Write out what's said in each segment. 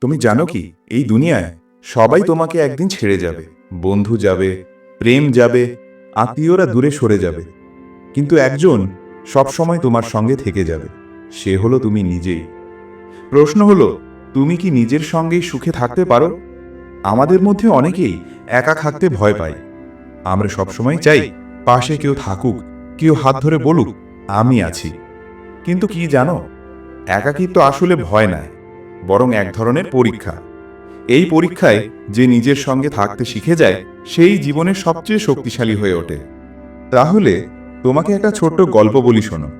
তুমি জানো কি এই দুনিয়ায় সবাই তোমাকে একদিন ছেড়ে যাবে। বন্ধু যাবে প্রেম যাবে আত্মীয়রা দূরে সরে যাবে। কিন্তু একজন সবসময় তোমার সঙ্গে থেকে যাবে সে হলো তুমি নিজেই। প্রশ্ন হলো তুমি কি নিজের সঙ্গেই সুখে থাকতে পারো? আমাদের মধ্যে অনেকেই একা থাকতে ভয় পায়। আমরা সবসময় চাই পাশে কেউ থাকুক কেউ হাত ধরে বলুক আমি আছি। কিন্তু কি জানো একাকিত্ব আসলে ভয় নয় বরং এক ধরনের পরীক্ষা। এই পরীক্ষায় যে নিজের সঙ্গে থাকতে শিখে যায়, সেই জীবনের সবচেয়ে শক্তিশালী হয়ে ওঠে। তাহলে তোমাকে একটা ছোট্ট গল্প বলি শোনো।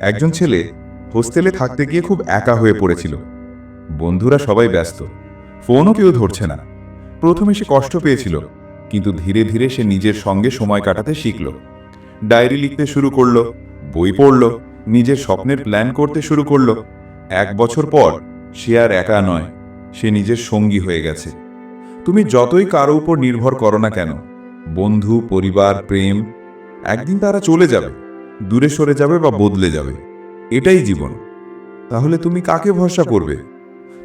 একজন ছেলে হোস্টেলে থাকতে গিয়ে খুব একা হয়ে পড়েছিল। বন্ধুরা সবাই ব্যস্ত। ফোনও কেউ ধরছে না। প্রথমে সে কষ্ট পেয়েছিল। কিন্তু ধীরে ধীরে সে নিজের সঙ্গে সময় কাটাতে শিখল। ডায়েরি লিখতে শুরু করল, বই পড়ল, নিজের স্বপ্নের প্ল্যান করতে শুরু করল। এক বছর পর সে আর একা নয়, সে নিজের সঙ্গী হয়ে গেছে। তুমি যতই কারও উপর নির্ভর করো না কেন, বন্ধু, পরিবার, প্রেম, একদিন তারা চলে যাবে, দূরে সরে যাবে বা বদলে যাবে, এটাই জীবন। তাহলে তুমি কাকে ভরসা করবে?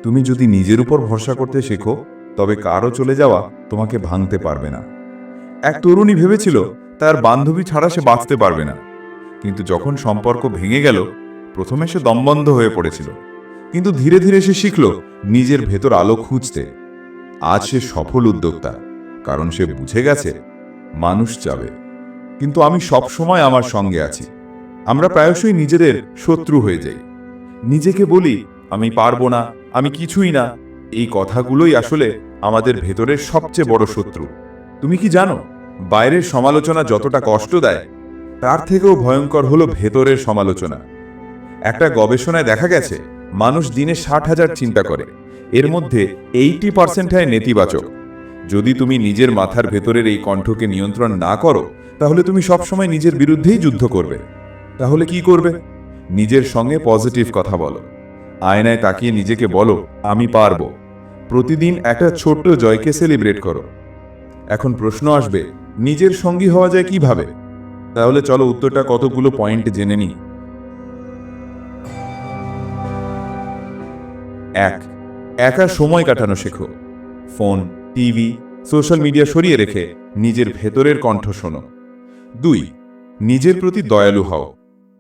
তুমি যদি নিজের উপর ভরসা করতে শেখো তবে কারও চলে যাওয়া তোমাকে ভাঙতে পারবে না। এক তরুণী ভেবেছিল তার বান্ধবী ছাড়া সে বাঁচতে পারবে না। কিন্তু যখন সম্পর্ক ভেঙে গেল, প্রথমে সে দমবন্ধ হয়ে পড়েছিল। কিন্তু ধীরে ধীরে সে শিখল নিজের ভেতর আলো খুঁজতে। আজ সে সফল উদ্যোক্তা, কারণ সে বুঝে গেছে, মানুষ যাবে। কিন্তু আমি সব সময় আমার সঙ্গে আছি। আমরা প্রায়শই নিজেদের শত্রু হয়ে যাই। নিজেকে বলি, আমি পারব না, আমি কিছুই না। এই কথাগুলোই আসলে আমাদের ভেতরের সবচেয়ে বড় শত্রু। তুমি কি জানো, বাইরের সমালোচনা যতটা কষ্ট দেয়, তার থেকেও ভয়ঙ্কর হলো ভেতরের সমালোচনা। একটা গবেষণায় দেখা গেছে, মানুষ দিনে ষাট হাজার চিন্তা করে, এর মধ্যে এইটি পার্সেন্ট হয় নেতিবাচক। যদি তুমি নিজের মাথার ভেতরের এই কণ্ঠকে নিয়ন্ত্রণ না করো, তাহলে তুমি সবসময় নিজের বিরুদ্ধেই যুদ্ধ করবে। তাহলে কি করবে? নিজের সঙ্গে পজিটিভ কথা বলো। আয়নায় তাকিয়ে নিজেকে বলো, আমি পারব। প্রতিদিন একটা ছোট্ট জয়কে সেলিব্রেট করো। এখন প্রশ্ন আসবে, নিজের সঙ্গী হওয়া যায় কীভাবে? তাহলে চলো উত্তরটা কতগুলো পয়েন্ট জেনে নিই। এক, একা সময় কাটানো শেখো। ফোন, টিভি, সোশ্যাল মিডিয়া সরিয়ে রেখে নিজের ভেতরের কণ্ঠ শোনো। দুই, নিজের প্রতি দয়ালু হও।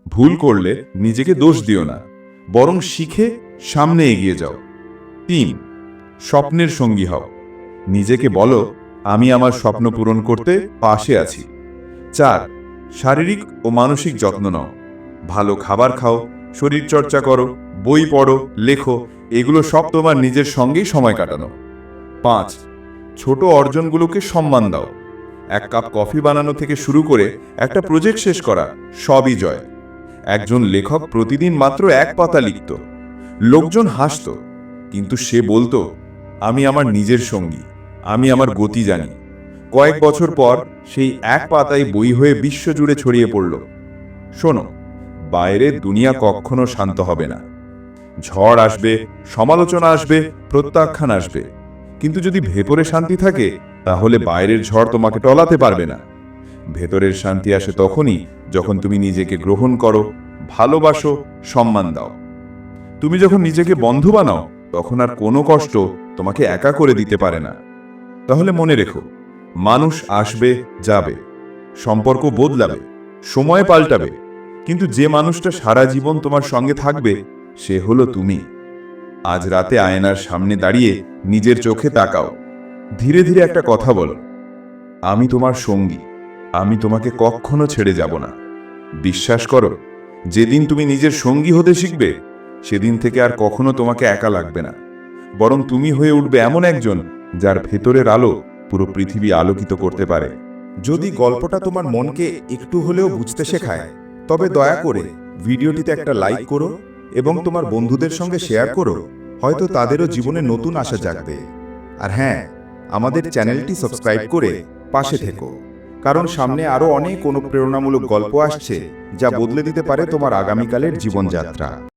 ভুল করলে নিজেকে দোষ দিও না। বরং শিখে সামনে এগিয়ে যাও। তিন স্বপ্নের সঙ্গী হও। নিজেকে বলো, আমি আমার স্বপ্ন পূরণ করতে পাশে আছি। চার, শারীরিক ও মানসিক যত্ন নাও। ভালো খাবার খাও, শরীর চর্চা করো, বই পড়ো, লেখো, এগুলো সব তোমার নিজের সঙ্গেই সময় কাটানো। পাঁচ, ছোট অর্জনগুলোকে সম্মান দাও। এক কাপ কফি বানানো থেকে শুরু করে একটা প্রজেক্ট শেষ করা, সবই জয়। একজন লেখক প্রতিদিন মাত্র এক পাতা লিখত। লোকজন হাসত, কিন্তু সে বলতো আমি আমার নিজের সঙ্গী আমি আমার গতি জানি। কয়েক বছর পর সেই এক পাতায় বই হয়ে বিশ্বজুড়ে ছড়িয়ে পড়ল। শোনো বাইরের দুনিয়া কখনো শান্ত হবে না। ঝড় আসবে সমালোচনা আসবে প্রত্যাখ্যান আসবে। কিন্তু যদি ভেতরে শান্তি থাকে তাহলে বাইরের ঝড় তোমাকে টলাতে পারবে না। ভেতরের শান্তি আসে তখনই যখন তুমি নিজেকে গ্রহণ করো ভালোবাসো সম্মান দাও। তুমি যখন নিজেকে বন্ধু বানাও তখন আর কোনো কষ্ট তোমাকে একা করে দিতে পারে না। তাহলে মনে রেখো, মানুষ আসবে, যাবে, সম্পর্ক বদলাবে, সময় পাল্টাবে, কিন্তু যে মানুষটা সারা জীবন তোমার সঙ্গে থাকবে, সে হলো তুমি। আজ রাতে আয়নার সামনে দাঁড়িয়ে নিজের চোখে তাকাও। ধীরে ধীরে একটা কথা বলো। আমি তোমার সঙ্গী, আমি তোমাকে কখনো ছেড়ে যাব না। বিশ্বাস করো, যেদিন তুমি নিজের সঙ্গী হতে শিখবে, সেদিন থেকে আর কখনো তোমাকে একা লাগবে না। বরং তুমি হয়ে উঠবে এমন একজন যার ভেতরের আলো পুরো পৃথিবী আলোকিত করতে পারে। যদি গল্পটা তোমার মনকে একটু হলেও বুঝতে শেখায়, তবে দয়া করে ভিডিওটিতে একটা লাইক করো এবং তোমার বন্ধুদের সঙ্গে শেয়ার করো, হয়তো তাদেরও জীবনে নতুন আশা জাগবে। আর হ্যাঁ আমাদের চ্যানেলটি সাবস্ক্রাইব করে পাশে থেকো, কারণ সামনে আরও অনেক অনুপ্রেরণামূলক গল্প আসছে যা বদলে দিতে পারে তোমার আগামীকালের জীবনযাত্রা।